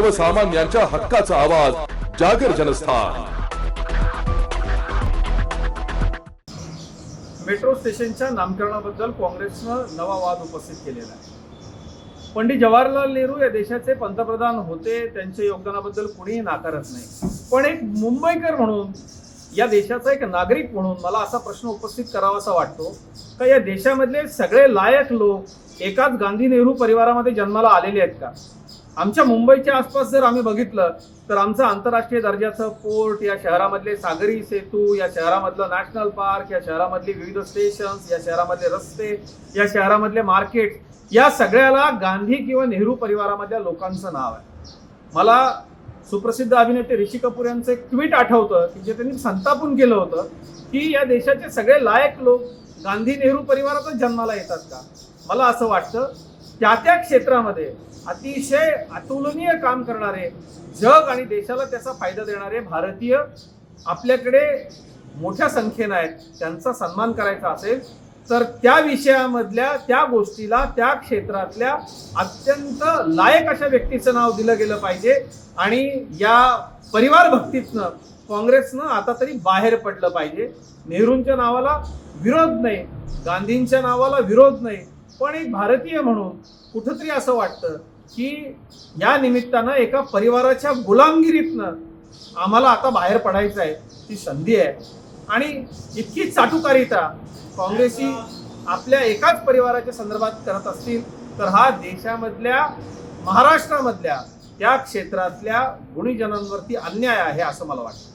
सर्वसामान्यांच्या हक्काचा आवाज जागर जनस्थान. मेट्रो स्टेशनच्या नामकरणाबद्दल काँग्रेसनं नवा वाद उपस्थित केलेला आहे. पंडित जवाहरलाल नेहरू या देशाचे पंतप्रधान होते त्यांच्या योगदानाबद्दल कुणीही नाकारत नाही. पण एक मुंबईकर म्हणून या देशाचा एक नागरिक म्हणून मला असा प्रश्न उपस्थित करावासा वाटतो का या देशामधले सगळे लायक लोक एकाच गांधी नेहरू परिवारामध्ये जन्माला आलेले आहेत का? आमच्या मुंबईच्या आसपास जर आम्ही बघितलं तर आमचं आंतरराष्ट्रीय दर्जाचं पोर्ट या शहरामधले सागरी सेतू या शहरामधलं नॅशनल पार्क या शहरामधली विविध स्टेशन्स या शहरामधले रस्ते या शहरामधले मार्केट या सगळ्याला गांधी किंवा नेहरू परिवारामधल्या लोकांचं नाव आहे. मला सुप्रसिद्ध अभिनेते ऋषी कपूर यांचं एक ट्विट आठवतं की जे त्यांनी संतापून केलं होतं की या देशाचे सगळे लायक लोक गांधी नेहरू परिवारातच जन्माला येतात का? मला असं वाटतं त्या त्या क्षेत्रामध्ये अतिशय अतुलनीय काम करणारे जग आणि देशाला त्याचा फायदा देणारे भारतीय आपल्याकडे मोठ्या संख्येनं आहेत त्यांचा सन्मान करायचा असेल तर त्या विषयामधल्या त्या गोष्टीला त्या क्षेत्रातल्या अत्यंत लायक अशा व्यक्तीचं नाव दिलं गेलं पाहिजे आणि या परिवार भक्तीतनं काँग्रेसनं आता तरी बाहेर पडलं पाहिजे. नेहरूंच्या नावाला विरोध नाही गांधींच्या नावाला विरोध नाही पण एक भारतीय म्हणून कुठंतरी असं वाटतं की या निमित्तानं एका परिवाराच्या गुलामगिरीतनं आम्हाला आता बाहेर पडायचं आहे ती संधी आहे. आणि इतकी चाटुकारिता काँग्रेसी आपल्या एकाच परिवाराच्या संदर्भात करत असतील तर हा देशामधल्या महाराष्ट्रामधल्या त्या क्षेत्रातल्या गुणीजनांवरती अन्याय आहे असं मला वाटतं.